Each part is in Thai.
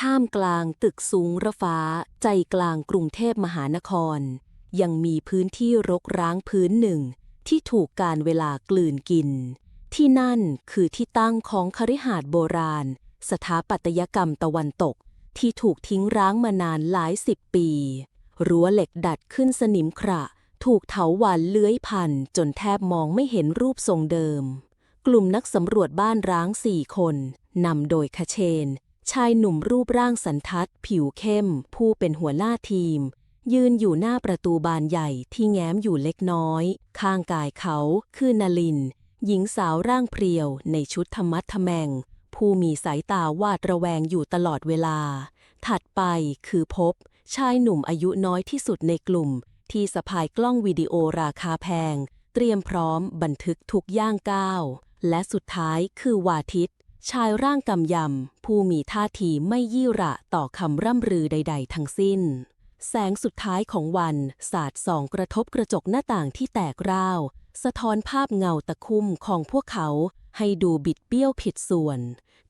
ท่ามกลางตึกสูงระฟ้าใจกลางกรุงเทพมหานคร ยังมีพื้นที่รกร้างพื้นหนึ่ง ที่ถูกการเวลากลืนกิน ที่นั่นคือที่ตั้งของคฤหาสน์โบราณ สถาปัตยกรรมตะวันตก ที่ถูกทิ้งร้างมานานหลายสิบปี รั้วเหล็กดัดขึ้นสนิมขระถูกเถาวันเลื้อยพันจนแทบมองไม่เห็นรูปทรงเดิม กลุ่มนักสำรวจบ้านร้างสี่คนนำโดยคเชน ชายหนุ่มรูปร่างสันทัด ผิวเข้ม ผู้เป็นหัวหน้าทีม ยืนอยู่หน้าประตูบานใหญ่ที่แง้มอยู่เล็กน้อย ข้างกายเขาคือนลิน หญิงสาวร่างเพรียวในชุดธรรมัดทแมง ผู้มีสายตาวาดระแวงอยู่ตลอดเวลา ถัดไปคือพบ ชายหนุ่มอายุน้อยที่สุดในกลุ่ม ที่สะพายกล้องวิดีโอราคาแพง เตรียมพร้อมบันทึกทุกย่างก้าวและสุดท้ายคือวาทิต ชายร่างกำยำ ผู้มีท่าทีไม่ยี่ระต่อคำร่ำรือใด ๆ ทั้งสิ้น แสงสุดท้ายของวัน สาดส่องกระทบกระจกหน้าต่างที่แตกร้าว สะท้อนภาพเงาตะคุ่มของพวกเขา ให้ดูบิดเบี้ยวผิดส่วน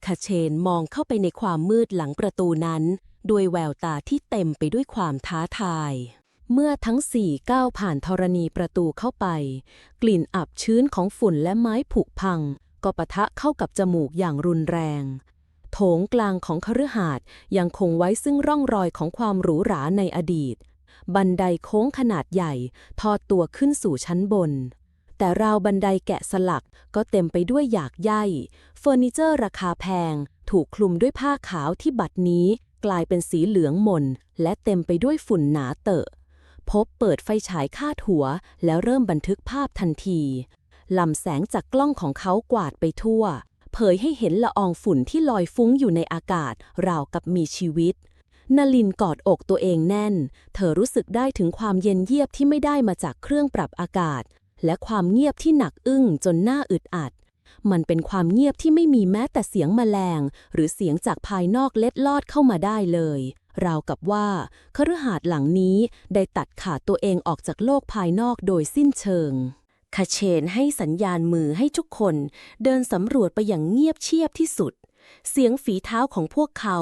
คาเชนมองเข้าไปในความมืดหลังประตูนั้น ด้วยแววตาที่เต็มไปด้วยความท้าทาย เมื่อทั้งสี่ก้าวผ่านธรณีประตูเข้าไป กลิ่นอับชื้นของฝุ่นและไม้ผุพัง ก็ปะทะเข้ากับจมูกอย่างรุนแรง โถงกลางของคฤหาสน์ยังคงไว้ซึ่งร่องรอยของความหรูหราในอดีต บันไดโค้งขนาดใหญ่ ทอดตัวขึ้นสู่ชั้นบน แต่ราวบันไดแกะสลักก็เต็มไปด้วยหยากใยเฟอร์นิเจอร์ราคาแพง ถูกคลุมด้วยผ้าขาวที่บัดนี้กลายเป็นสีเหลืองหม่นและเต็มไปด้วยฝุ่นหนาเตอะ พบเปิดไฟฉายคาดหัว แล้วเริ่มบันทึกภาพทันที ลำแสงจากกล้องของเขากวาดไปทั่ว เผยให้เห็นละอองฝุ่นที่ลอยฟุ้งอยู่ในอากาศ ราวกับมีชีวิตนลินกอดอกตัวเองแน่น เธอรู้สึกได้ถึงความเย็นเยียบที่ไม่ได้มาจากเครื่องปรับอากาศ และความเงียบที่หนักอึ้งจนหน่าอึดอัด มันเป็นความเงียบที่ไม่มีแม้แต่เสียงแมลง หรือเสียงจากภายนอกเล็ดลอดเข้ามาได้เลย ราวกับว่าคฤหาสน์หลังนี้ได้ตัดขาดตัวเองออกจากโลกภายนอกโดยสิ้นเชิง คาเชนให้สัญญาณมือให้ทุกคน เดินสำรวจไปอย่างเงียบเชียบที่สุด เสียงฝีเท้าของพวกเขา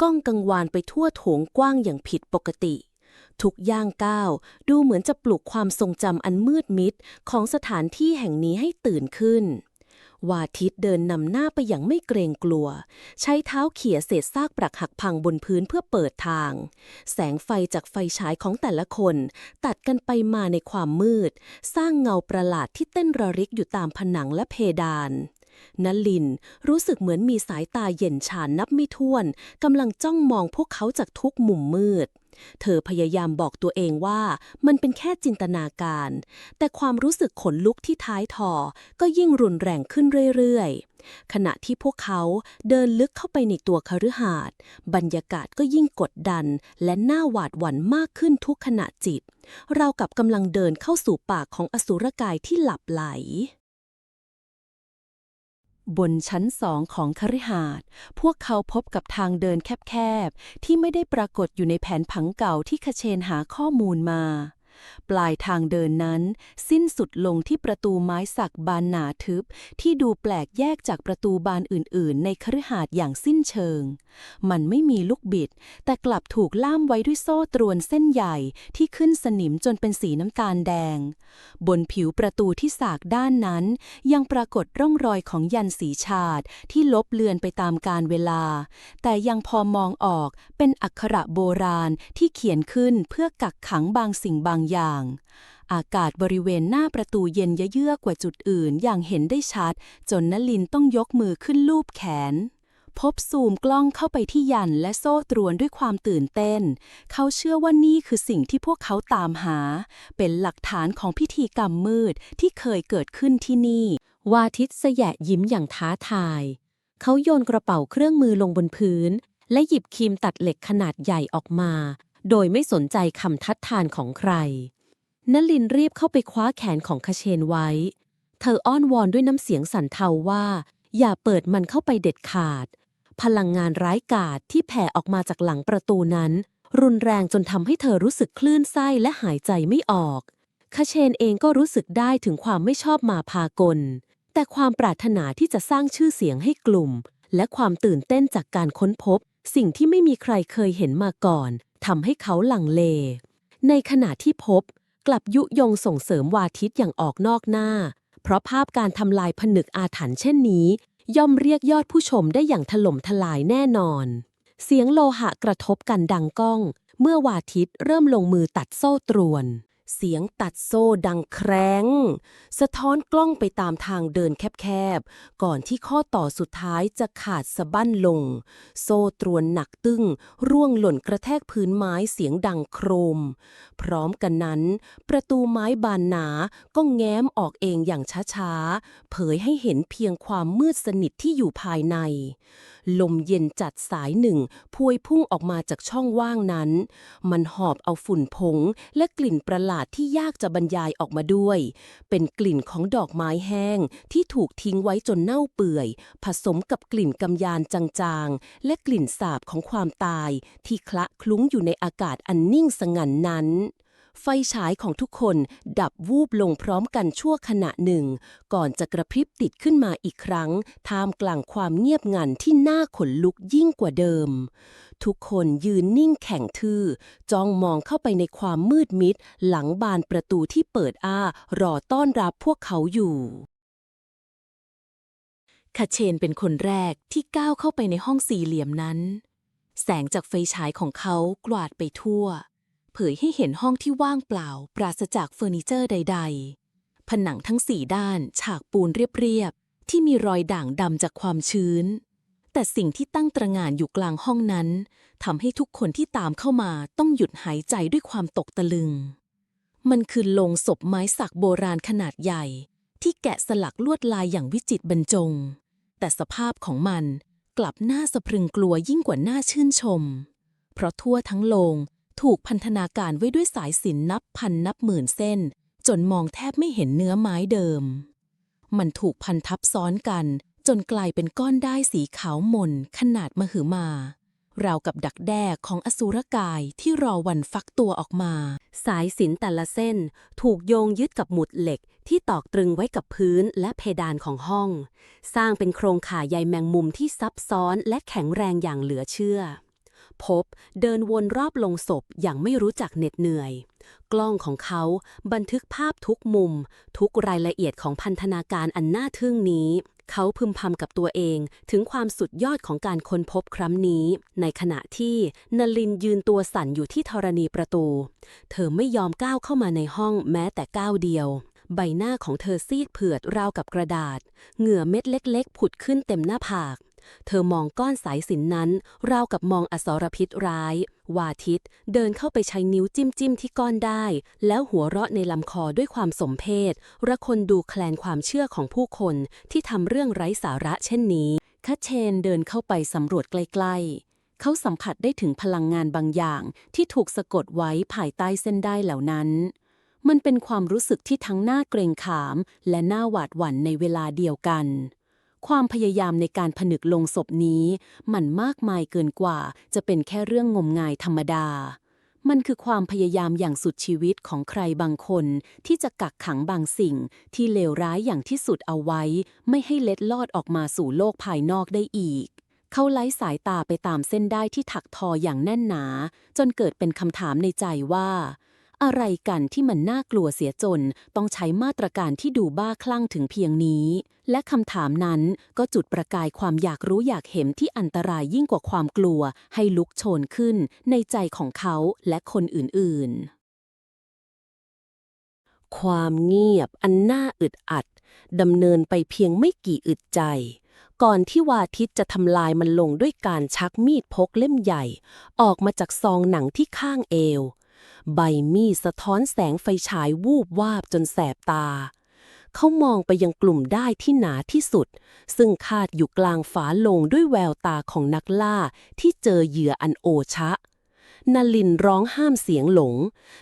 ก้องกังวานไปทั่วโถงกว้างอย่างผิดปกติ ทุกย่างก้าวดูเหมือนจะปลุกความทรงจำอันมืดมิดของสถานที่แห่งนี้ให้ตื่นขึ้น วาทิตเดินนำหน้าไปอย่างไม่เกรงกลัว ใช้เท้าเขี่ยเศษซากปรักหักพังบนพื้นเพื่อเปิดทาง แสงไฟจากไฟฉายของแต่ละคน ตัดกันไปมาในความมืด สร้างเงาประหลาดที่เต้นระริกอยู่ตามผนังและเพดานนลินรู้สึกเหมือนมีสายตาเย็นชานับไม่ถ้วนกำลังจ้องมองพวกเขาจากทุกมุมมืด เธอพยายามบอกตัวเองว่ามันเป็นแค่จินตนาการ แต่ความรู้สึกขนลุกที่ท้ายทอ ก็ยิ่งรุนแรงขึ้นเรื่อยๆ ขณะที่พวกเขาเดินลึกเข้าไปในตัวคฤหาสน์บรรยากาศก็ยิ่งกดดัน และน่าหวาดหวั่นมากขึ้นทุกขณะจิต เรากับกำลังเดินเข้าสู่ปากของอสุรกายที่หลับไหล บนชั้นสองของคฤหาสน์พวกเขาพบกับทางเดินแคบๆ ที่ไม่ได้ปรากฏอยู่ในแผนผังเก่าที่คเชนหาข้อมูลมา ปลายทางเดินนั้น สิ้นสุดลงที่ประตูไม้สักบานหนาทึบ ที่ดูแปลกแยกจากประตูบานอื่นๆ ในคฤหาสน์อย่างสิ้นเชิง มันไม่มีลูกบิด แต่กลับถูกล่ามไว้ด้วยโซ่ตรวนเส้นใหญ่ที่ขึ้นสนิมจนเป็นสีน้ำตาลแดง บนผิวประตูที่สากด้านนั้น ยังปรากฏร่องรอยของยันสีชาดที่ลบเลือนไปตามกาลเวลา แต่ยังพอมองออกเป็นอักขระโบราณที่เขียนขึ้นเพื่อกักขังบางสิ่งบางอย่าง อากาศบริเวณหน้าประตูเย็นเยือกกว่าจุดอื่นอย่างเห็นได้ชัด จนนลินต้องยกมือขึ้นลูบแขน พบซูมกล้องเข้าไปที่ยันและโซ่ตรวนด้วยความตื่นเต้น เขาเชื่อว่านี่คือสิ่งที่พวกเขาตามหา เป็นหลักฐานของพิธีกรรมมืดที่เคยเกิดขึ้นที่นี่ วาทิตสแยะยิ้มอย่างท้าทาย เขาโยนกระเป๋าเครื่องมือลงบนพื้นและหยิบครีมตัดเหล็กขนาดใหญ่ออกมา โดยไม่สนใจคำทัดทานของใครนลินรีบเข้าไปคว้าแขนของคเชนไว้ เธออ้อนวอนด้วยน้ำเสียงสั่นเทาว่า อย่าเปิดมันเข้าไปเด็ดขาด พลังงานร้ายกาจที่แผ่ออกมาจากหลังประตูนั้น รุนแรงจนทำให้เธอรู้สึกคลื่นไส้และหายใจไม่ออกคาเชนเองก็รู้สึกได้ถึงความไม่ชอบมาพากล แต่ความปรารถนาที่จะสร้างชื่อเสียงให้กลุ่ม และความตื่นเต้นจากการค้นพบ สิ่งที่ไม่มีใครเคยเห็นมาก่อน ทำให้เขาหลังเล ในขณะที่พบกลับยุยงส่งเสริมวาทิตอย่างออกนอกหน้า เพราะภาพการทำลายผนึกอาถรรพ์เช่นนี้ ย่อมเรียกยอดผู้ชมได้อย่างถล่มทลายแน่นอน เสียงโลหะกระทบกันดังก้อง เมื่อวาทิตเริ่มลงมือตัดโซ่ตรวน เสียงตัดโซ่ดังแครงสะท้อนกล้องไปตามทางเดินแคบๆ ก่อนที่ข้อต่อสุดท้ายจะขาดสะบั้นลง โซ่ตรวนหนักตึ้ง ร่วงหล่นกระแทกพื้นไม้เสียงดังโครม พร้อมกันนั้น ประตูไม้บานหนาก็แง้มออกเองอย่างช้าๆ เผยให้เห็นเพียงความมืดสนิทที่อยู่ภายใน ลมเย็นจัดสายหนึ่งพวยพุ่งออกมาจากช่องว่างนั้น มันหอบเอาฝุ่นผงและกลิ่นประหลาดที่ยากจะบรรยายออกมาด้วย เป็นกลิ่นของดอกไม้แห้งที่ถูกทิ้งไว้จนเน่าเปื่อย ผสมกับกลิ่นกำยานจางๆ และกลิ่นสาบของความตาย ที่คละคลุ้งอยู่ในอากาศอันนิ่งสงันนั้น ไฟฉายของทุกคนดับวูบลงพร้อมกันชั่วขณะหนึ่ง ก่อนจะกระพริบติดขึ้นมาอีกครั้ง ท่ามกลางความเงียบงันที่น่าขนลุกยิ่งกว่าเดิม ทุกคนยืนนิ่งแข็งทื่อ จ้องมองเข้าไปในความมืดมิด หลังบานประตูที่เปิดอ้ารอต้อนรับพวกเขาอยู่คาเชนเป็นคนแรกที่ก้าวเข้าไปในห้องสี่เหลี่ยมนั้น แสงจากไฟฉายของเขากวาดไปทั่ว เผยให้เห็นห้องที่ว่างเปล่า ปราศจากเฟอร์นิเจอร์ใด ๆ ผนังทั้งสี่ด้าน ฉากปูนเรียบๆ ที่มีรอยด่างดำจากความชื้น แต่สิ่งที่ตั้งตระหง่านอยู่กลางห้องนั้นทำให้ทุกคนที่ตามเข้ามาต้องหยุดหายใจด้วยความตกตะลึง มันคือโลงศพไม้สักโบราณขนาดใหญ่ ที่แกะสลักลวดลายอย่างวิจิตรบรรจง แต่สภาพของมันกลับน่าสะพรึงกลัวยิ่งกว่าน่าชื่นชม เพราะทั่วทั้งโลง ถูกพันธนาการไว้ด้วยสายสินนับพันนับหมื่นเส้น จนมองแทบไม่เห็นเนื้อไม้เดิม มันถูกพันทับซ้อนกัน จนกลายเป็นก้อนได้สีขาวมนขนาดมหึมาราวกับดักแด้ของอสุรกายที่รอวันฟักตัวออกมา สายสินแต่ละเส้นถูกโยงยึดกับหมุดเหล็กที่ตอกตรึงไว้กับพื้นและเพดานของห้อง สร้างเป็นโครงข่ายใยแมงมุมที่ซับซ้อนและแข็งแรงอย่างเหลือเชื่อ พบเดินวนรอบลงศพอย่างไม่รู้จักเหน็ดเหนื่อย กล้องของเขาบันทึกภาพทุกมุม ทุกรายละเอียดของพันธนาการอันน่าทึ่งนี้ เขาพึมพำกับตัวเองถึงความสุดยอดของการค้นพบครั้งนี้ ในขณะที่นลินยืนตัวสั่นอยู่ที่ธรณีประตู เธอไม่ยอมก้าวเข้ามาในห้องแม้แต่ก้าวเดียวใบหน้าของเธอซีดเผือดราวกับกระดาษ เหงื่อเม็ดเล็ก ๆ ผุดขึ้นเต็มหน้าผาก เธอมองก้อนสายสินนั้น ราวกับมองอสรพิษร้าย วาทิตเดินเข้าไปใช้นิ้วจิ้มจิ้มที่ก้อนได้ แล้วหัวเราะในลำคอด้วยความสมเพชระคนดูแคลนความเชื่อของผู้คนที่ทำเรื่องไร้สาระเช่นนี้คัทเชนเดินเข้าไปสำรวจใกล้ๆ เขาสัมผัสได้ถึงพลังงานบางอย่างที่ถูกสะกดไว้ภายใต้เส้นได้เหล่านั้นมันเป็นความรู้สึกที่ทั้งน่าเกรงขาม และน่าหวาดหวั่นในเวลาเดียวกัน ความพยายามในการผนึกลงศพนี้ มันมากมายเกินกว่า จะเป็นแค่เรื่องงมงายธรรมดา มันคือความพยายามอย่างสุดชีวิตของใครบางคน ที่จะกักขังบางสิ่ง ที่เลวร้ายอย่างที่สุดเอาไว้ ไม่ให้เล็ดลอดออกมาสู่โลกภายนอกได้อีก เขาไล่สายตาไปตามเส้นได้ที่ถักทออย่างแน่นหนา จนเกิดเป็นคำถามในใจว่า อะไรกันที่มันน่ากลัวเสียจน ต้องใช้มาตรการที่ดูบ้าคลั่งถึงเพียงนี้ และคำถามนั้นก็จุดประกายความอยากรู้อยากเห็นที่อันตรายยิ่งกว่าความกลัว ให้ลุกโชนขึ้น ในใจของเขาและคนอื่นๆความเงียบอันน่าอึดอัดดำเนินไปเพียงไม่กี่อึดใจ ก่อนที่วาทิตจะทำลายมันลงด้วยการชักมีดพกเล่มใหญ่ ออกมาจากซองหนังที่ข้างเอว ใบมีดสะท้อนแสงไฟฉายวูบวาบจนแสบตา เขามองไปยังกลุ่มได้ที่หนาที่สุด ซึ่งคาดอยู่กลางฝาโลงด้วยแววตาของนักล่าที่เจอเหยื่ออันโอชะนาลินร้องห้ามเสียงหลง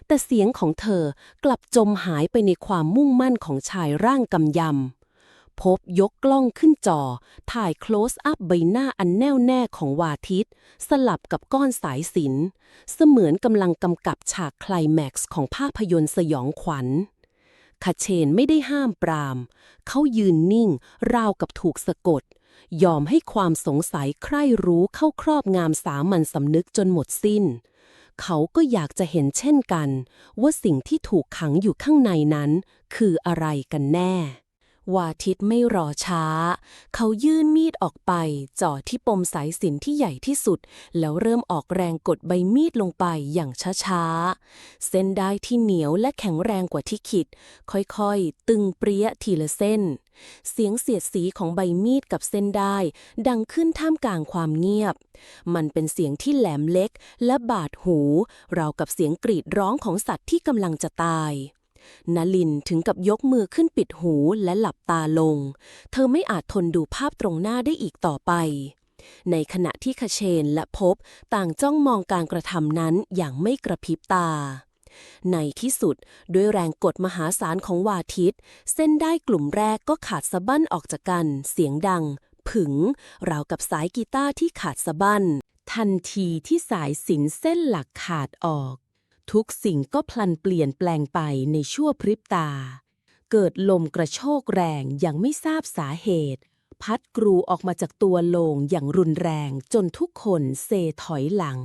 แต่เสียงของเธอกลับจมหายไปในความมุ่งมั่นของชายร่างกำยำ พบยกกล้องขึ้นจอ ถ่าย close up ใบหน้าอันแน่วแน่ของวาทิต สลับกับก้อนสายสิน เสมือนกำลังกำกับฉากคลแม็กซ์ของภาพยนตร์สยองขวัญคาเชนไม่ได้ห้ามปราม เขายืนนิ่ง ราวกับถูกสะกด ยอมให้ความสงสัยใคร่รู้เข้าครอบงามสามัญสำนึกจนหมดสิ้น เขาก็อยากจะเห็นเช่นกัน ว่าสิ่งที่ถูกขังอยู่ข้างในนั้น คืออะไรกันแน่ วาทิตไม่รอช้า เขายื่นมีดออกไปจ่อที่ปมสายสินที่ใหญ่ที่สุด แล้วเริ่มออกแรงกดใบมีดลงไปอย่างช้าๆ เส้นได้ที่เหนียวและแข็งแรงกว่าที่คิด ค่อยๆ ตึงเปรี้ยทีละเส้น เสียงเสียดสีของใบมีดกับเส้นได้ ดังขึ้นท่ามกลางความเงียบ มันเป็นเสียงที่แหลมเล็กและบาดหู ราวกับเสียงกรีดร้องของสัตว์ที่กำลังจะตาย นลินถึงกับยกมือขึ้นปิดหูและหลับตาลง เธอไม่อาจทนดูภาพตรงหน้าได้อีกต่อไป ในขณะที่คเชนและพบต่างจ้องมองการกระทำนั้นอย่างไม่กระพริบตา ในที่สุดด้วยแรงกดมหาศาลของวาทิต เส้นได้กลุ่มแรกก็ขาดสะบั้นออกจากกัน เสียงดัง ผึงราวกับสายกีตาร์ที่ขาดสะบั้นทันทีที่สายสินเส้นหลักขาดออก ทุกสิ่งก็พลันเปลี่ยนแปลงไปในชั่วพริบตา เกิดลมกระโชกแรงอย่างไม่ทราบสาเหตุ พัดกรูออกมาจากตัวโลงอย่างรุนแรงจนทุกคนเซถอยหลัง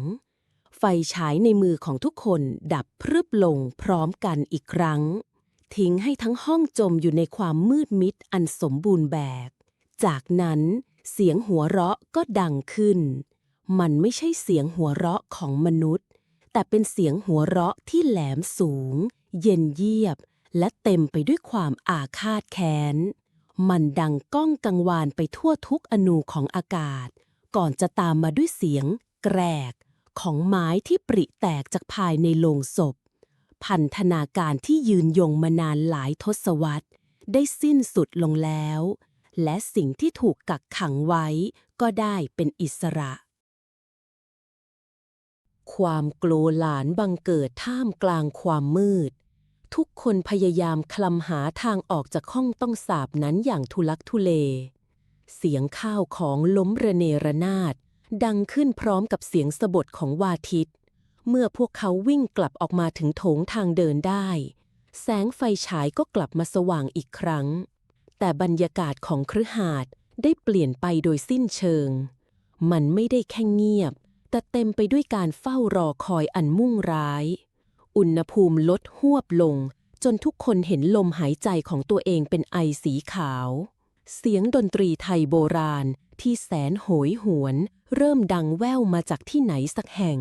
ไฟฉายในมือของทุกคนดับพรึบลงพร้อมกันอีกครั้ง ทิ้งให้ทั้งห้องจมอยู่ในความมืดมิดอันสมบูรณ์แบบ จากนั้นเสียงหัวเราะก็ดังขึ้น มันไม่ใช่เสียงหัวเราะของมนุษย์ แต่เป็นเสียงหัวเราะที่แหลมสูง เย็นเยียบ และเต็มไปด้วยความอาฆาตแค้น มันดังก้องกังวานไปทั่วทุกอนูของอากาศ ก่อนจะตามมาด้วยเสียง แกรก ของไม้ที่ปริแตกจากภายในโลงศพ พันธนาการที่ยืนยงมานานหลายทศวรรษ ได้สิ้นสุดลงแล้ว และสิ่งที่ถูกกักขังไว้ก็ได้เป็นอิสระ ความกลัวหลานบังเกิดท่ามกลางความมืด ทุกคนพยายามคลำหาทางออกจากห้องต้องสาบนั้นอย่างทุลักทุเล เสียงข้าวของล้มระเนระนาด ดังขึ้นพร้อมกับเสียงสะบดของวาทิต เมื่อพวกเขาวิ่งกลับออกมาถึงโถงทางเดินได้ แสงไฟฉายก็กลับมาสว่างอีกครั้ง แต่บรรยากาศของคฤหาสน์ได้เปลี่ยนไปโดยสิ้นเชิง มันไม่ได้แค่เงียบ แต่เต็มไปด้วยการเฝ้ารอคอยอันมุ่งร้าย อุณหภูมิลดหวบลง จนทุกคนเห็นลมหายใจของตัวเองเป็นไอสีขาว เสียงดนตรีไทยโบราณที่แสนโหยหวน เริ่มดังแว่วมาจากที่ไหนสักแห่ง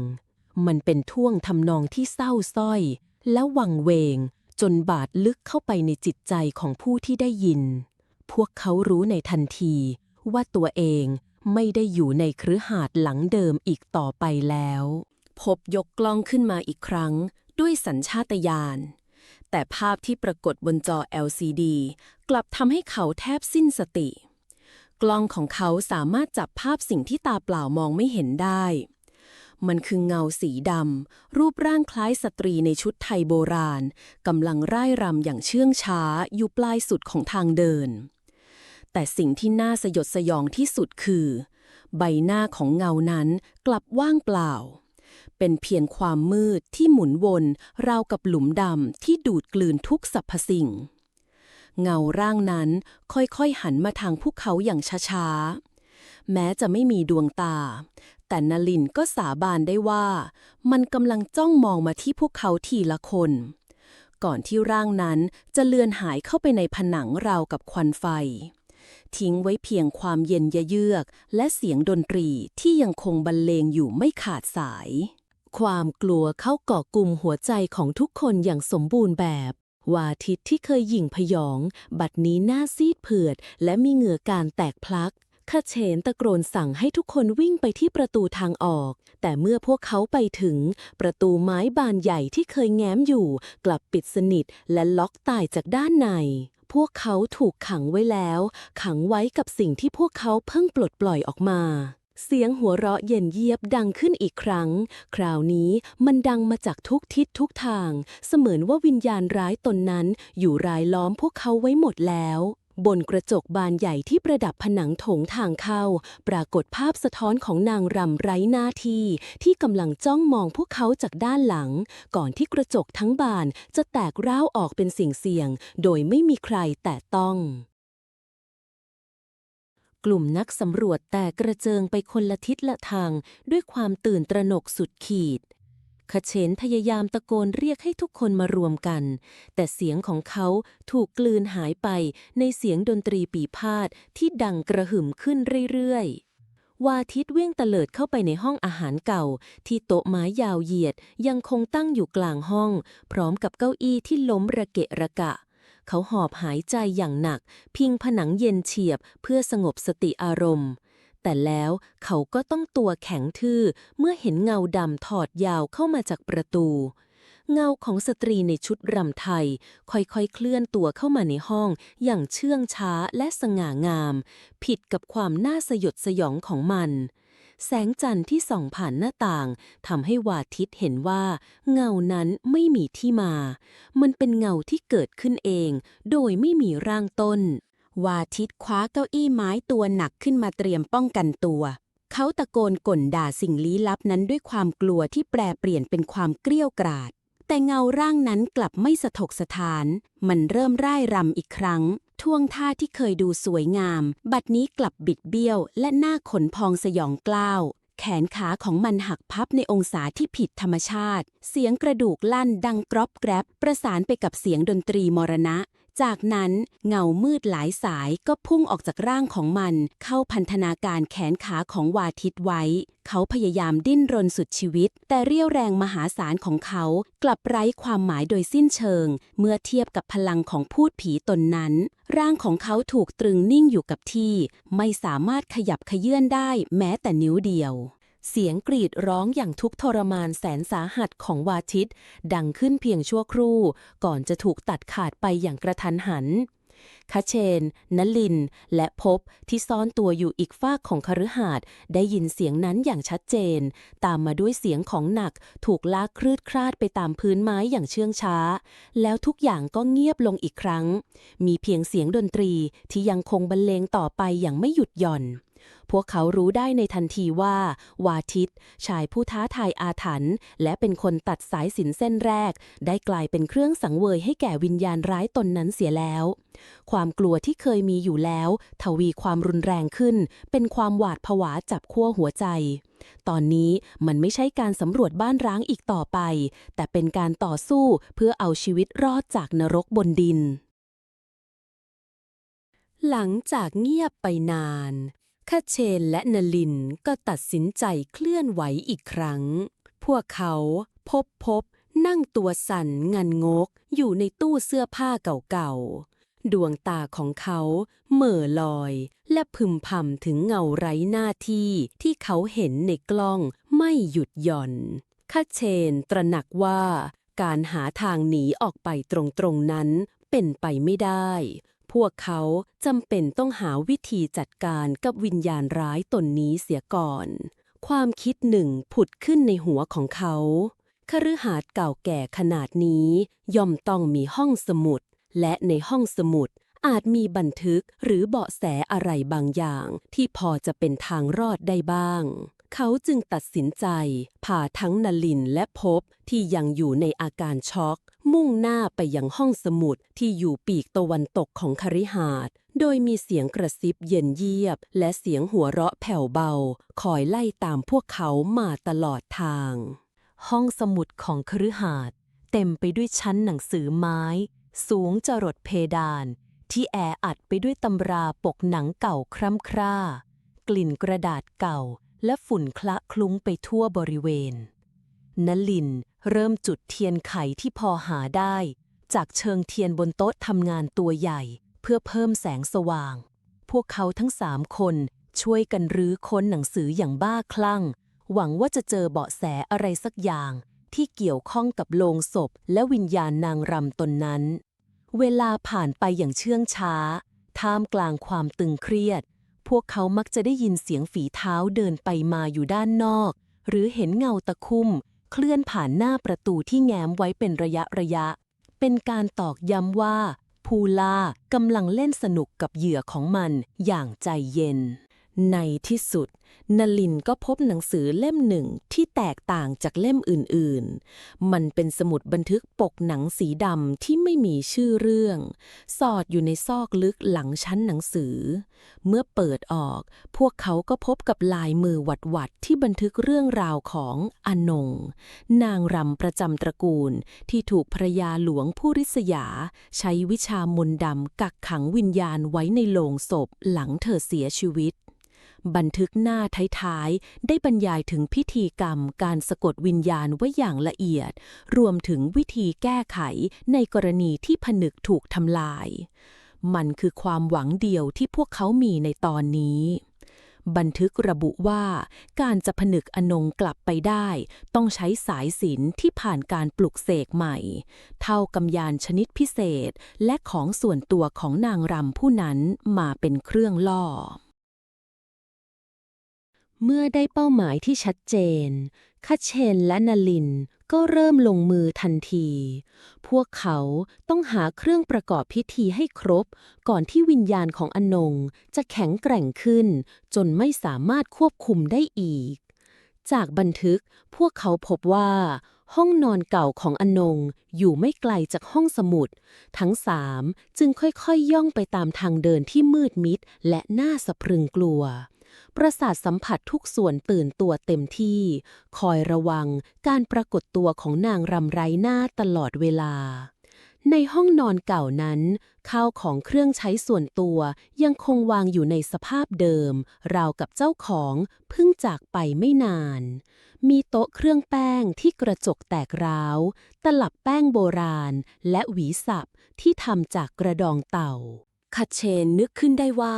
มันเป็นท่วงทำนองที่เศร้าสร้อย และวังเวง จนบาดลึกเข้าไปในจิตใจของผู้ที่ได้ยิน พวกเขารู้ในทันทีว่าตัวเอง ไม่ได้อยู่ในคฤหาสน์หลังเดิมอีกต่อไปแล้ว พบยกกล้องขึ้นมาอีกครั้ง ด้วยสัญชาตญาณ แต่ภาพที่ปรากฏบนจอ LCD กลับทำให้เขาแทบสิ้นสติ กล้องของเขาสามารถจับภาพสิ่งที่ตาเปล่ามองไม่เห็นได้ มันคือเงาสีดำรูปร่างคล้ายสตรีในชุดไทยโบราณกำลังร่ายรำอย่างเชื่องช้าอยู่ปลายสุดของทางเดิน แต่สิ่งที่น่าสยดสยองที่สุดคือ ใบหน้าของเงานั้นกลับว่างเปล่า เป็นเพียงความมืดที่หมุนวนราวกับหลุมดำที่ดูดกลืนทุกสรรพสิ่ง เงาร่างนั้นค่อยๆหันมาทางพวกเขาอย่างช้าๆ แม้จะไม่มีดวงตา แต่นลินก็สาบานได้ว่า มันกำลังจ้องมองมาที่พวกเขาทีละคนก่อนที่ร่างนั้นจะเลือนหายเข้าไปในผนังราวกับควันไฟ ทิ้งไว้เพียงความเย็นยะเยือก และเสียงดนตรีที่ยังคงบรรเลงอยู่ไม่ขาดสาย ความกลัวเข้าก่อกลุ่มหัวใจของทุกคนอย่างสมบูรณ์แบบวาทิตที่เคยหยิ่งพยอง บัดนี้หน้าซีดเผือด และมีเหงื่อการแตกพลักขเชนตะโกนสั่งให้ทุกคนวิ่งไปที่ประตูทางออก แต่เมื่อพวกเขาไปถึง ประตูไม้บานใหญ่ที่เคยแง้มอยู่ กลับปิดสนิทและล็อกตายจากด้านใน พวกเขาถูกขังไว้แล้ว ขังไว้กับสิ่งที่พวกเขาเพิ่งปลดปล่อยออกมา เสียงหัวเราะเย็นเยียบดังขึ้นอีกครั้ง คราวนี้มันดังมาจากทุกทิศทุกทาง เสมือนว่าวิญญาณร้ายตนนั้นอยู่รายล้อมพวกเขาไว้หมดแล้ว บนกระจกบานใหญ่ที่ประดับผนังโถงทางเข้า ปรากฏภาพสะท้อนของนางรำไร้หน้าที่ ที่กำลังจ้องมองพวกเขาจากด้านหลัง ก่อนที่กระจกทั้งบานจะแตกร้าวออกเป็นสิ่งเสี่ยง โดยไม่มีใครแตะต้อง กลุ่มนักสำรวจแตกกระเจิงไปคนละทิศละทางด้วยความตื่นตระหนกสุดขีด ขเชนพยายามตะโกนเรียกให้ทุกคนมารวมกัน แต่เสียงของเขาถูกกลืนหายไปในเสียงดนตรีปีพาดที่ดังกระหึ่มขึ้นเรื่อยๆวาทิตวิ่งเตลิดเข้าไปในห้องอาหารเก่า ที่โต๊ะไม้ยาวเหยียดยังคงตั้งอยู่กลางห้อง พร้อมกับเก้าอี้ที่ล้มระเกะระกะ เขาหอบหายใจอย่างหนัก พิงผนังเย็นเฉียบเพื่อสงบสติอารมณ์ แต่แล้วเขาก็ต้องตัวแข็งทื่อเมื่อเห็นเงาดำถอดยาวเข้ามาจากประตู เงาของสตรีในชุดรำไทย ค่อยๆ เคลื่อนตัวเข้ามาในห้องอย่างเชื่องช้าและสง่างาม ผิดกับความน่าสยดสยองของมันแสงจันทร์ที่ส่องผ่านหน้าต่างทำให้วาทิตเห็นว่า เงานั้นไม่มีที่มา มันเป็นเงาที่เกิดขึ้นเอง โดยไม่มีร่างต้น วาทิตคว้าเก้าอี้ไม้ตัวหนักขึ้นมาเตรียมป้องกันตัว เขาตะโกนก่นด่าสิ่งลี้ลับนั้นด้วยความกลัวที่แปรเปลี่ยนเป็นความเกลี้ยวกราด แต่เงาร่างนั้นกลับไม่สะทกสถาน มันเริ่มร่ายรำอีกครั้ง ท่วงท่าที่เคยดูสวยงาม บัดนี้กลับบิดเบี้ยว และหน้าขนพองสยองกล้าวแขนขาของมันหักพับในองศาที่ผิดธรรมชาติ เสียงกระดูกลั่นดังกรอบแกรบประสานไปกับเสียงดนตรีมรณะ จากนั้นเงามืดหลายสายก็พุ่งออกจากร่างของมัน เข้าพันธนาการแขนขาของวาทิตไว้ เขาพยายามดิ้นรนสุดชีวิต แต่เรี่ยวแรงมหาศาลของเขากลับไร้ความหมายโดยสิ้นเชิง เมื่อเทียบกับพลังของพูดผีตนนั้น ร่างของเขาถูกตรึงนิ่งอยู่กับที่ ไม่สามารถขยับขยื่นได้แม้แต่นิ้วเดียว เสียงกรีดร้องอย่างทุกทรมานแสนสาหัสของวาทิต ดังขึ้นเพียงชั่วครู่ ก่อนจะถูกตัดขาดไปอย่างกระทันหันคาเชน นลิน และพบที่ซ่อนตัวอยู่อีกฝากของคฤหาสน์ได้ยินเสียงนั้นอย่างชัดเจน ตามมาด้วยเสียงของหนักถูกลากคลืดคลาดไปตามพื้นไม้อย่างเชื่องช้า แล้วทุกอย่างก็เงียบลงอีกครั้ง มีเพียงเสียงดนตรีที่ยังคงบรรเลงต่อไปอย่างไม่หยุดหย่อน พวกเขารู้ได้ในทันทีว่า วาทิต ชายผู้ท้าทายอาถรรพ์และเป็นคนตัดสายสินเส้นแรก ได้กลายเป็นเครื่องสังเวยให้แก่วิญญาณร้ายตนนั้นเสียแล้ว ความกลัวที่เคยมีอยู่แล้ว ทวีความรุนแรงขึ้น เป็นความหวาดผวาจับขั้วหัวใจ ตอนนี้มันไม่ใช่การสำรวจบ้านร้างอีกต่อไป แต่เป็นการต่อสู้เพื่อเอาชีวิตรอดจากนรกบนดินหลังจากเงียบไปนาน คาเชนและนลินก็ตัดสินใจเคลื่อนไหวอีกครั้ง พวกเขาพบพบ นั่งตัวสั่นงันงก อยู่ในตู้เสื้อผ้าเก่าๆ ดวงตาของเขาเหม่อลอย และพึมพำถึงเงาไร้หน้าที่ที่เขาเห็นในกล้องไม่หยุดหย่อนคาเชนตระหนักว่า การหาทางหนีออกไปตรงๆนั้นเป็นไปไม่ได้ พวกเขาจำเป็นต้องหาวิธีจัดการกับวิญญาณร้ายตนนี้เสียก่อน ความคิดหนึ่งผุดขึ้นในหัวของเขาคฤหาสน์เก่าแก่ขนาดนี้ ย่อมต้องมีห้องสมุด และในห้องสมุดอาจมีบันทึกหรือเบาะแสอะไรบางอย่างที่พอจะเป็นทางรอดได้บ้าง เขาจึงตัดสินใจพาทั้งนลินและพบที่ยังอยู่ในอาการช็อก มุ่งหน้าไปยังห้องสมุดที่อยู่ปีกตะวันตกของคฤหาสน์โดยมีเสียงกระซิบเย็นเยียบ และเสียงหัวเราะแผ่วเบา คอยไล่ตามพวกเขามาตลอดทาง ห้องสมุดของคฤหาสน์เต็มไปด้วยชั้นหนังสือไม้ สูงจรดเพดาน ที่แออัดไปด้วยตำราปกหนังเก่าคร่ำคร่ากลิ่นกระดาษเก่า และฝุ่นคละคลุ้งไปทั่วบริเวณนลินเริ่มจุดเทียนไขที่พอหาได้ จากเชิงเทียนบนโต๊ะทำงานตัวใหญ่ เพื่อเพิ่มแสงสว่าง พวกเขาทั้งสามคนช่วยกันรื้อค้นหนังสืออย่างบ้าคลั่ง หวังว่าจะเจอเบาะแสอะไรสักอย่าง ที่เกี่ยวข้องกับโลงศพและวิญญาณนางรำตนนั้น เวลาผ่านไปอย่างเชื่องช้า ท่ามกลางความตึงเครียด พวกเขามักจะได้ยินเสียงฝีเท้าเดินไปมาอยู่ด้านนอก หรือเห็นเงาตะคุ่มเคลื่อนผ่านหน้าประตูที่แง้มไว้เป็นระยะระยะ เป็นการตอกย้ำว่า ภูลากำลังเล่นสนุกกับเหยื่อของมันอย่างใจเย็น ในที่สุด นลินก็พบหนังสือเล่มหนึ่งที่แตกต่างจากเล่มอื่นๆ มันเป็นสมุดบันทึกปกหนังสีดำที่ไม่มีชื่อเรื่อง สอดอยู่ในซอกลึกหลังชั้นหนังสือ เมื่อเปิดออก พวกเขาก็พบกับลายมือหวัดๆที่บันทึกเรื่องราวของอนง นางรำประจำตระกูลที่ถูกภรยาหลวงผู้ริษยา ใช้วิชามนดำกักขังวิญญาณไว้ในโลงศพหลังเธอเสียชีวิต บันทึกหน้าท้ายๆ ได้บรรยายถึงพิธีกรรมการสะกดวิญญาณไว้อย่างละเอียด รวมถึงวิธีแก้ไขในกรณีที่ผนึกถูกทำลาย มันคือความหวังเดียวที่พวกเขามีในตอนนี้บันทึกระบุว่าการจะผนึกอนงกลับไปได้ ต้องใช้สายสินที่ผ่านการปลุกเสกใหม่ เท่ากำยานชนิดพิเศษและของส่วนตัวของนางรำผู้นั้นมาเป็นเครื่องล่อ เมื่อได้เป้าหมายที่ชัดเจนคาเชนและนลินก็เริ่มลงมือทันที พวกเขาต้องหาเครื่องประกอบพิธีให้ครบ ก่อนที่วิญญาณของอนงจะแข็งแกร่งขึ้น จนไม่สามารถควบคุมได้อีก จากบันทึกพวกเขาพบว่า ห้องนอนเก่าของอนงอยู่ไม่ไกลจากห้องสมุด ทั้งสามจึงค่อยๆย่องไปตามทางเดินที่มืดมิดและน่าสะพรึงกลัว ประสาทสัมผัสทุกส่วนตื่นตัวเต็มที่ คอยระวังการปรากฏตัวของนางรำไรหน้าตลอดเวลา ในห้องนอนเก่านั้น ข้าวของเครื่องใช้ส่วนตัวยังคงวางอยู่ในสภาพเดิม ราวกับเจ้าของเพิ่งจากไปไม่นาน มีโต๊ะเครื่องแป้งที่กระจกแตกร้าว ตลับแป้งโบราณ และหวีสับที่ทำจากกระดองเต่าคาเชนนึกขึ้นได้ว่า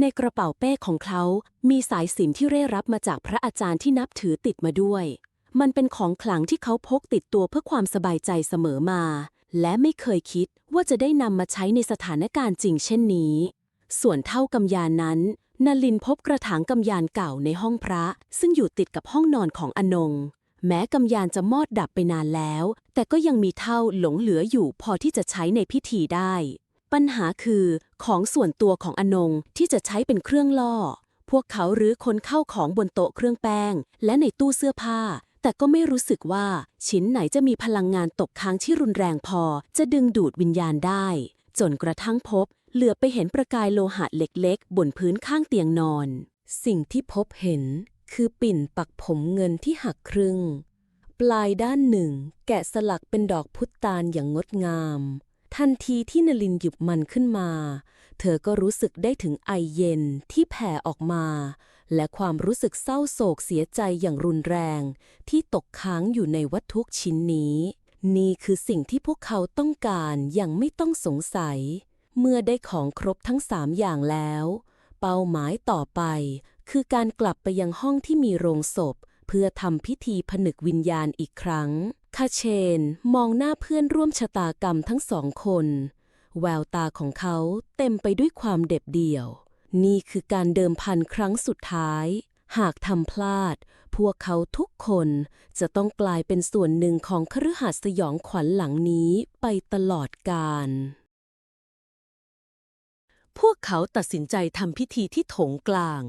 ในกระเป๋าเป้ของเขา มีสายสิญจนที่เร่รับมาจากพระอาจารย์ที่นับถือติดมาด้วย มันเป็นของขลังที่เขาพกติดตัวเพื่อความสบายใจเสมอมา และไม่เคยคิดว่าจะได้นำมาใช้ในสถานการณ์จริงเช่นนี้ ส่วนเท่ากำยานนั้นนลินพบกระถางกำยานเก่าในห้องพระ ซึ่งอยู่ติดกับห้องนอนของอนง แม้กำยานจะมอดดับไปนานแล้ว แต่ก็ยังมีเท่าหลงเหลืออยู่พอที่จะใช้ในพิธีได้ ปัญหาคือของส่วนตัวของอนงที่จะใช้เป็นเครื่องล่อ พวกเขารื้อค้นเข้าของบนโต๊ะเครื่องแป้ง และในตู้เสื้อผ้า แต่ก็ไม่รู้สึกว่าชิ้นไหนจะมีพลังงานตกค้างที่รุนแรงพอ จะดึงดูดวิญญาณได้ จนกระทั่งพบ เหลือไปเห็นประกายโลหะเล็กๆ บนพื้นข้างเตียงนอน สิ่งที่พบเห็นคือปิ่นปักผมเงินที่หักครึ่ง ปลายด้านหนึ่ง แกะสลักเป็นดอกพุตานอย่างงดงาม ทันทีที่นลินหยิบมันขึ้นมา เธอก็รู้สึกได้ถึงไอเย็นที่แผ่ออกมา และความรู้สึกเศร้าโศกเสียใจอย่างรุนแรง ที่ตกค้างอยู่ในวัตถุชิ้นนี้ นี่คือสิ่งที่พวกเขาต้องการอย่างไม่ต้องสงสัย เมื่อได้ของครบทั้งสามอย่างแล้ว เป้าหมายต่อไป คือการกลับไปยังห้องที่มีโรงศพ เพื่อทำพิธีผนึกวิญญาณอีกครั้ง คาเชนมองหน้าเพื่อนร่วมชะตากรรมทั้งสองคน แววตาของเขาเต็มไปด้วยความเด็ดเดี่ยว นี่คือการเดิมพันครั้งสุดท้าย หากทำพลาด พวกเขาทุกคนจะต้องกลายเป็นส่วนหนึ่งของคฤหาสน์สยองขวัญหลังนี้ไปตลอดกาลพวกเขาตัดสินใจทำพิธีที่โถงกลาง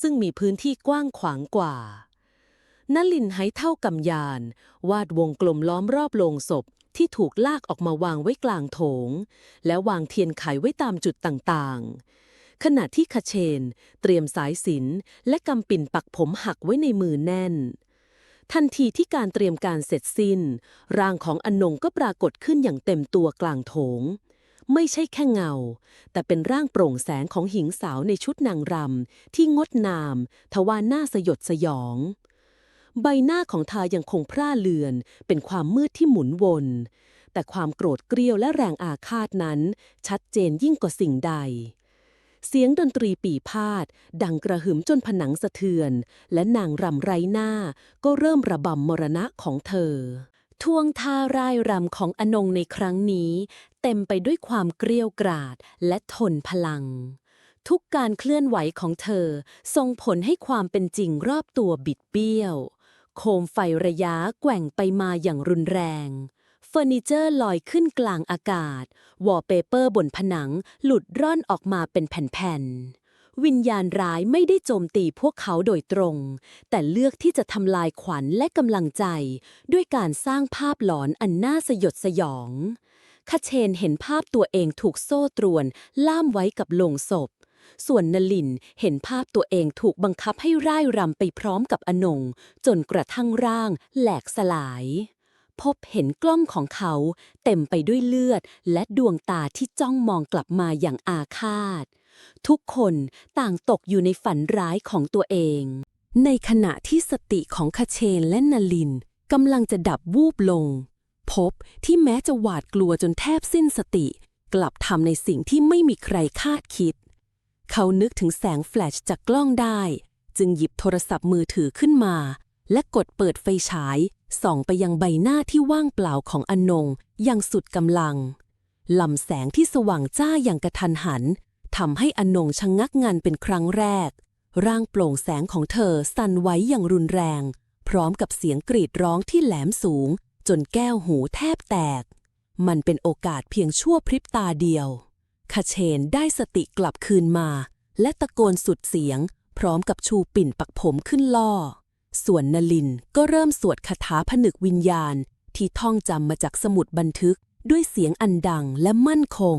ซึ่งมีพื้นที่กว้างขวางกว่า นลินให้เท่ากำยาน วาดวงกลมล้อมรอบโลงศพที่ถูกลากออกมาวางไว้กลางโถง และวางเทียนไขไว้ตามจุดต่างๆ ขณะที่คาเชน เตรียมสายสินและกำปิ่นปักผมหักไว้ในมือแน่น ทันทีที่การเตรียมการเสร็จสิ้น ร่างของอนงก็ปรากฏขึ้นอย่างเต็มตัวกลางโถง ไม่ใช่แค่เงา แต่เป็นร่างโปร่งแสงของหญิงสาวในชุดนางรำที่งดงาม ทว่าน่าสยดสยอง ใบหน้าของเธอยังคงพร่าเลือน เป็นความมืดที่หมุนวน แต่ความโกรธเกรี้ยวและแรงอาฆาตนั้น ชัดเจนยิ่งกว่าสิ่งใด เสียงดนตรีปีพาด ดังกระหึ่มจนผนังสะเทือน และนางรำไรหน้า ก็เริ่มระบำมรณะของเธอทวงท่าร่ายรำของอนงในครั้งนี้ เต็มไปด้วยความเกรี้ยวกราดและทนพลัง ทุกการเคลื่อนไหวของเธอส่งผลให้ความเป็นจริงรอบตัวบิดเบี้ยว โคมไฟระยะแกว่งไปมาอย่างรุนแรงเฟอร์นิเจอร์ลอยขึ้นกลางอากาศ วอลเปเปอร์บนผนังหลุดร่อนออกมาเป็นแผ่นๆ วิญญาณร้ายไม่ได้โจมตีพวกเขาโดยตรง แต่เลือกที่จะทำลายขวัญและกำลังใจ ด้วยการสร้างภาพหลอนอันน่าสยดสยองคาเชนเห็นภาพตัวเองถูกโซ่ตรวน ล่ามไว้กับโลงศพ ส่วนนลินเห็นภาพตัวเองถูกบังคับให้ร่ายรำไปพร้อมกับอนง จนกระทั่งร่างแหลกสลาย พบเห็นกล้องของเขาเต็มไปด้วยเลือดและดวงตาที่จ้องมองกลับมาอย่างอาฆาต ทุกคนต่างตกอยู่ในฝันร้ายของตัวเอง ในขณะที่สติของคาเชนและนลินกำลังจะดับวูบลง พบที่แม้จะหวาดกลัวจนแทบสิ้นสติ กลับทำในสิ่งที่ไม่มีใครคาดคิด เขานึกถึงแสงแฟลชจากกล้องได้ จึงหยิบโทรศัพท์มือถือขึ้นมา และกดเปิดไฟฉาย ส่องไปยังใบหน้าที่ว่างเปล่าของอนงอย่างสุดกำลังลำแสงที่สว่างจ้าอย่างกระทันหันทำให้อนงชะงงักงันเป็นครั้งแรก ร่างโปร่งแสงของเธอสั่นไหวอย่างรุนแรง พร้อมกับเสียงกรีดร้องที่แหลมสูง จนแก้วหูแทบแตก มันเป็นโอกาสเพียงชั่วพริบตาเดียว คาเชนได้สติกลับคืนมา และตะโกนสุดเสียง พร้อมกับชูปิ่นปักผมขึ้นล่อ ส่วนนลินก็เริ่มสวดคาถาผนึกวิญญาณ ที่ท่องจำมาจากสมุดบันทึกด้วยเสียงอันดังและมั่นคง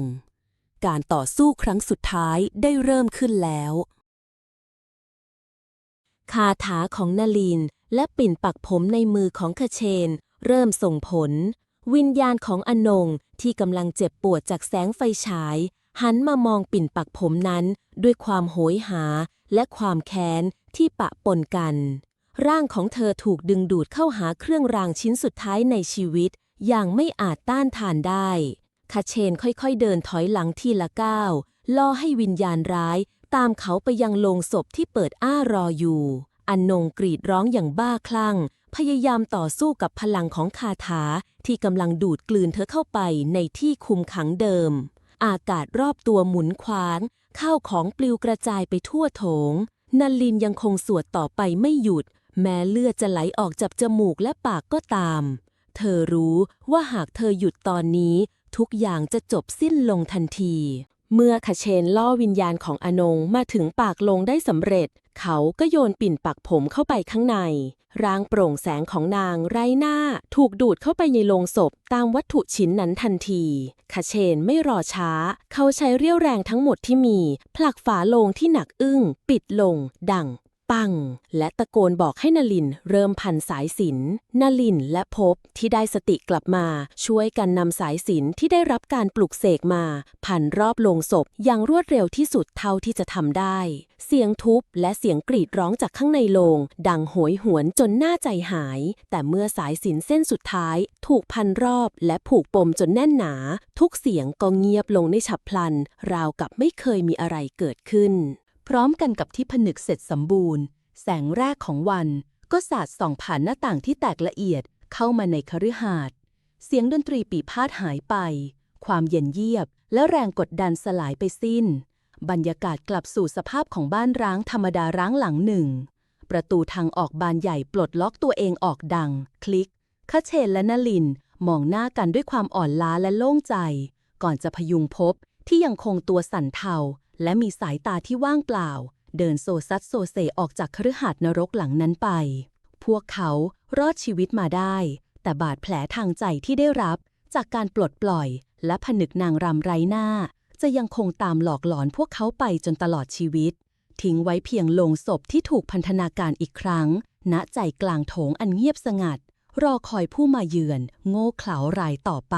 การต่อสู้ครั้งสุดท้ายได้เริ่มขึ้นแล้ว คาถาของนลินและปิ่นปักผมในมือของคเชน เริ่มส่งผล วิญญาณของอนงที่กำลังเจ็บปวดจากแสงไฟฉาย หันมามองปิ่นปักผมนั้นด้วยความโหยหาและความแค้นที่ปะปนกัน ร่างของเธอถูกดึงดูดเข้าหาเครื่องรางชิ้นสุดท้ายในชีวิต อย่างไม่อาจต้านทานได้คาเชนค่อยๆเดินถอยหลังทีละก้าวล่อให้วิญญาณร้าย ตามเขาไปยังโลงศพที่เปิดอ้ารออยู่ อันนงกรีดร้องอย่างบ้าคลั่ง พยายามต่อสู้กับพลังของคาถาที่กำลังดูดกลืนเธอเข้าไปในที่คุมขังเดิม อากาศรอบตัวหมุนคว้าง ข้าวของปลิวกระจายไปทั่วโถง นันลินยังคงสวดต่อไปไม่หยุด แม้เลือดจะไหลออกจากจมูกและปากก็ตาม เธอรู้ว่าหากเธอหยุดตอนนี้ ทุกอย่างจะจบสิ้นลงทันที เมื่อคาเชนล่อวิญญาณของอนงมาถึงปากลงได้สำเร็จ เขาก็โยนปิ่นปักผมเข้าไปข้างใน ร่างโปร่งแสงของนางไร้หน้า ถูกดูดเข้าไปในโลงศพตามวัตถุชิ้นนั้นทันทีคาเชนไม่รอช้า เขาใช้เรี่ยวแรงทั้งหมดที่มี ผลักฝาโลงที่หนักอึ้ง ปิดลง ดัง ปัง และตะโกนบอกให้นลินเริ่มพันสายสินนลินและพบที่ได้สติกลับมา ช่วยกันนำสายสินที่ได้รับการปลุกเสกมา พันรอบโลงศพอย่างรวดเร็วที่สุดเท่าที่จะทำได้ เสียงทุบและเสียงกรีดร้องจากข้างในโลง ดังโหยหวนจนหน่าใจหาย แต่เมื่อสายสินเส้นสุดท้าย ถูกพันรอบและผูกปมจนแน่นหนา ทุกเสียงก็เงียบลงในฉับพลัน ราวกับไม่เคยมีอะไรเกิดขึ้น ร้อมกันกับที่ผนึกเสร็จสมบูรณ์ แสงแรกของวัน ก็สาดส่องผ่านหน้าต่างที่แตกละเอียดเข้ามาในคฤหาสน์เสียงดนตรีปีพาดหายไป ความเย็นเยียบและแรงกดดันสลายไปสิ้น บรรยากาศกลับสู่สภาพของบ้านร้างธรรมดาร้างหลังหนึ่ง ประตูทางออกบานใหญ่ปลดล็อกตัวเองออกดัง คลิกคาเชนและนลิน มองหน้ากันด้วยความอ่อนล้าและโล่งใจ ก่อนจะพยุงพบที่ยังคงตัวสั่นเทา และมีสายตาที่ว่างเปล่า เดินโซซัดโซเซออกจากคฤหาสน์นรกหลังนั้นไป พวกเขารอดชีวิตมาได้ แต่บาดแผลทางใจที่ได้รับ จากการปลดปล่อย และผนึกนางรำไร้หน้า จะยังคงตามหลอกหลอนพวกเขาไปจนตลอดชีวิต ทิ้งไว้เพียงโลงศพที่ถูกพันธนาการอีกครั้ง ณใจกลางโถงอันเงียบสงัด รอคอยผู้มาเยือน โง่เขลารายต่อไป